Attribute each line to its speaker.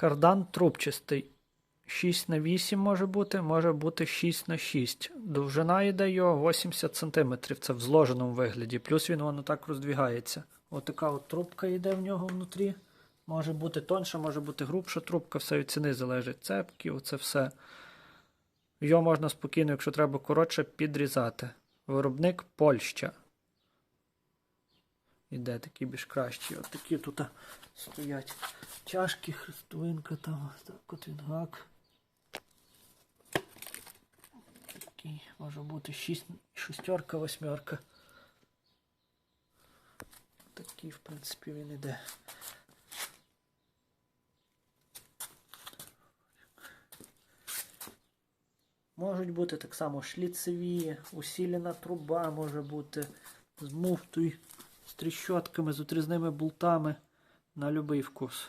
Speaker 1: Кардан трубчастий. 6 на 8 може бути, може бути 6 на 6. Довжина йде його 80 см. Це в зложеному вигляді. Плюс він воно так роздвігається. Отака от трубка йде в нього внутрі. Може бути тонша, може бути грубша трубка, все від ціни залежить. Цепки, оце все. Його можна спокійно, якщо треба коротше, підрізати. Виробник Польща. Іде такі більш кращі. От такі тут стоять чашки, хрестовинка там, так от він гак. Такий може бути шість, шестерка, восьмерка. Такий, в принципі, він іде. Можуть бути так само шліцеві, усілена труба може бути з муфтою, тріщотками, з отрізними болтами на будь-який вкус.